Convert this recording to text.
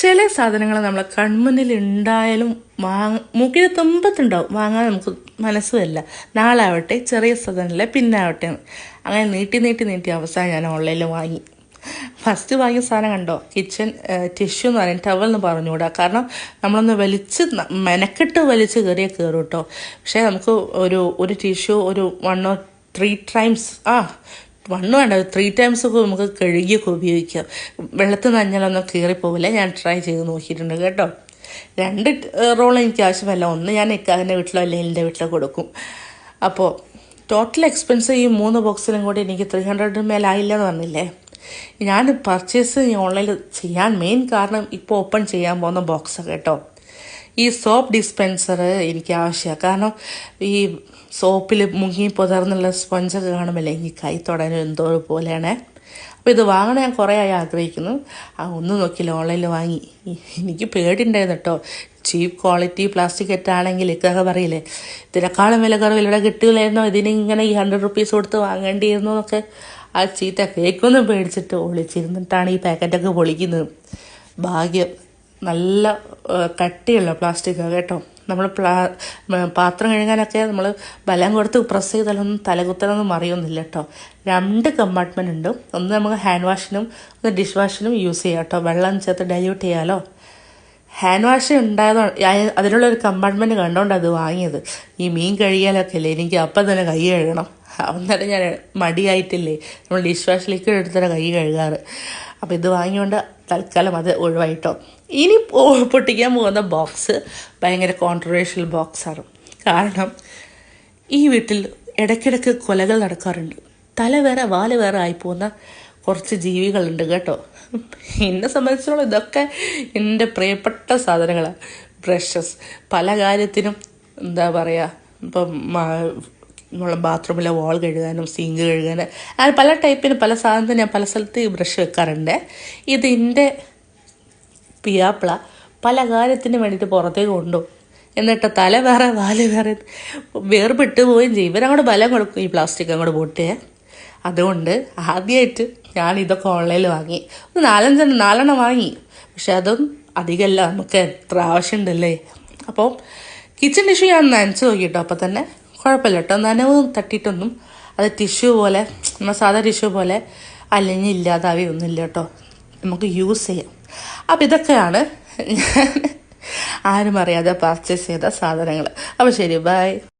ചില സാധനങ്ങൾ നമ്മളെ കൺമുന്നിൽ ഉണ്ടായാലും വാങ്ങ മൂക്കിന് തുമ്പത്തുണ്ടാവും. വാങ്ങാൻ നമുക്ക് മനസ്സുമല്ല നാളെ ആവട്ടെ ചെറിയ സാധനമല്ല പിന്നാവട്ടെ. അങ്ങനെ നീട്ടി നീട്ടി നീട്ടി അവസാനം ഞാൻ ഓൺലൈനിൽ വാങ്ങി. ഫസ്റ്റ് വാങ്ങിയ സാധനം കണ്ടോ? കിച്ചൺ ടിഷ്യൂ എന്ന് പറയും ടവൽ എന്ന് പറഞ്ഞുകൂടാ. കാരണം നമ്മളൊന്ന് വലിച്ച് മെനക്കെട്ട് വലിച്ച് കയറിയ കയറും കേട്ടോ. പക്ഷേ നമുക്ക് ഒരു ഒരു ടിഷ്യൂ ഒരു വൺ ഓർ ത്രീ ടൈംസ് ആ വണ്ണ് വേണ്ട. ത്രീ ടൈംസ് ഒക്കെ നമുക്ക് കഴുകിയൊക്കെ ഉപയോഗിക്കാം. വെള്ളത്തിൽ നഞ്ഞാലൊന്നും കീറിപ്പോവില്ല. ഞാൻ ട്രൈ ചെയ്ത് നോക്കിയിട്ടുണ്ട് കേട്ടോ. രണ്ട് റോളും എനിക്ക് ആവശ്യമല്ല. ഒന്ന് ഞാൻ ഇക്കാവിന്റെ വീട്ടിലോ അല്ലെങ്കിൽ എന്റെ വീട്ടിലോ കൊടുക്കും. അപ്പോൾ ടോട്ടൽ എക്സ്പെൻസ് ഈ മൂന്ന് ബോക്സിലും കൂടി എനിക്ക് ത്രീ ഹൺഡ്രഡിന് മേലായില്ല എന്ന് പറഞ്ഞില്ലേ? ഞാൻ പർച്ചേസ് ഓൺലൈനിൽ ചെയ്യാൻ മെയിൻ കാരണം ഇപ്പോൾ ഓപ്പൺ ചെയ്യാൻ പോകുന്ന ബോക്സാണ് കേട്ടോ. ഈ സോപ്പ് ഡിസ്പെൻസർ എനിക്ക് ആവശ്യമാണ്. കാരണം ഈ സോപ്പിൽ മുങ്ങി പുതർന്നുള്ള സ്പഞ്ചൊക്കെ കാണുമല്ലേ എനിക്ക് കൈ തുടങ്ങി എന്തോ പോലെയാണ്. അപ്പോൾ ഇത് വാങ്ങണ ഞാൻ കുറേ ആയി ആഗ്രഹിക്കുന്നു. ആ ഒന്നും നോക്കിയില്ല ഓൺലൈനിൽ വാങ്ങി. എനിക്ക് പേടിയുണ്ടായിരുന്നു കേട്ടോ. ചീപ്പ് ക്വാളിറ്റി പ്ലാസ്റ്റിക് ആണെങ്കിൽ ഇതൊക്കെ പറയില്ലേ ഇതിനേക്കാളും വില കുറവിൽ ഇവിടെ കിട്ടില്ലായിരുന്നോ ഇതിന് ഇങ്ങനെ ഈ ഹൺഡ്രഡ് റുപ്പീസ് കൊടുത്ത് വാങ്ങേണ്ടിയിരുന്നു എന്നൊക്കെ. ആ ചീത്ത കേക്കൊന്നും പേടിച്ചിട്ട് ഒളിച്ചിരുന്നിട്ടാണ് ഈ പാക്കറ്റൊക്കെ പൊളിക്കുന്നത്. ഭാഗ്യം. നല്ല കട്ടിയുള്ള പ്ലാസ്റ്റിക്കാണ് കേട്ടോ. നമ്മൾ പ്ലാ പാത്രം കഴുകാനൊക്കെ നമ്മൾ ബലം കൊടുത്ത് പ്രസ് ചെയ്താലൊന്നും തലകുത്തലൊന്നും മറിയൊന്നുമില്ല കേട്ടോ. രണ്ട് കമ്പാർട്ട്മെന്റ് ഉണ്ട്. ഒന്ന് നമുക്ക് ഹാൻഡ് വാഷിനും ഒന്ന് ഡിഷ് വാഷിനും യൂസ് ചെയ്യാം കേട്ടോ. വെള്ളം ചേർത്ത് ഡൈല്യൂട്ട് ചെയ്യാമല്ലോ ഹാൻഡ് വാഷ് ഉണ്ടായതോ അതിനുള്ള ഒരു കമ്പാർട്ട്മെന്റ് കണ്ടോണ്ട് അത് വാങ്ങിയത്. ഈ മീൻ കഴുകിയാലൊക്കെ അല്ലേ എനിക്ക് അപ്പം തന്നെ കൈ കഴുകണം. അന്നേരം ഞാൻ മടിയായിട്ടില്ലേ. നമ്മൾ ഡിഷ് വാഷ് ലിക്വിഡ് എടുത്തിട്ട് കൈ കഴുകാറ്. അപ്പം ഇത് വാങ്ങിക്കൊണ്ട് തൽക്കാലം അത് ഒഴിവായിട്ടോ. ഇനി പൊട്ടിക്കാൻ പോകുന്ന ബോക്സ് ഭയങ്കര കോൺട്രവേഴ്ഷ്യൽ ബോക്സാണ് കാരണം ഈ വീട്ടിൽ ഇടയ്ക്കിടയ്ക്ക് കൊലകൾ നടക്കാറുണ്ട്. തല വേറെ വാൽ വേറെ ആയിപ്പോകുന്ന കുറച്ച് ജീവികളുണ്ട് കേട്ടോ. എന്നെ സംബന്ധിച്ചോളം ഇതൊക്കെ എന്റെ പ്രിയപ്പെട്ട സാധനങ്ങളാണ് ബ്രഷസ് പല കാര്യത്തിനും എന്താ പറയുക ഇപ്പം നമ്മളെ ബാത്റൂമിലെ വാൾ കഴുകാനും സിങ്ക് കഴുകാനും അങ്ങനെ പല ടൈപ്പിന് പല സാധനത്തിന് ഞാൻ പല സ്ഥലത്ത് ബ്രഷ് വെക്കാറുണ്ട്. ഇത് എന്റെ പിയാപ്പിള പല കാര്യത്തിന് വേണ്ടിയിട്ട് പുറത്തേക്ക് കൊണ്ടുപോകും. എന്നിട്ട് തല വേറെ വാൽ വേറെ വേർപെട്ട് പോവുകയും ചെയ്യും. ഇവരങ്ങോട്ട് ബലം കൊടുക്കും ഈ പ്ലാസ്റ്റിക് അങ്ങോട്ട് പൊട്ടിയേ. അതുകൊണ്ട് ആദ്യമായിട്ട് ഞാൻ ഇതൊക്കെ ഓൺലൈനിൽ വാങ്ങി. ഒരു നാലഞ്ചെണ്ണം നാലെണ്ണം വാങ്ങി. പക്ഷെ അതും അധികമല്ല. നമുക്ക് എത്ര ആവശ്യമുണ്ടല്ലേ? അപ്പോൾ കിച്ചൺ ടിഷ്യൂ ഞാൻ നനച്ച് നോക്കിട്ടോ അപ്പോൾ തന്നെ കുഴപ്പമില്ല കേട്ടോ. നനവ് തട്ടിയിട്ടൊന്നും അത് ടിഷ്യൂ പോലെ നമ്മൾ സാധാ ടിഷ്യൂ പോലെ അല്ലെങ്കിൽ ഇല്ലാതാവുകയൊന്നുമില്ല കേട്ടോ. നമുക്ക് യൂസ് ചെയ്യാം. അപ്പം ഇതൊക്കെയാണ് ഞാൻ ആരും അറിയാതെ പർച്ചേസ് ചെയ്ത സാധനങ്ങൾ അപ്പോൾ ശരി ബൈ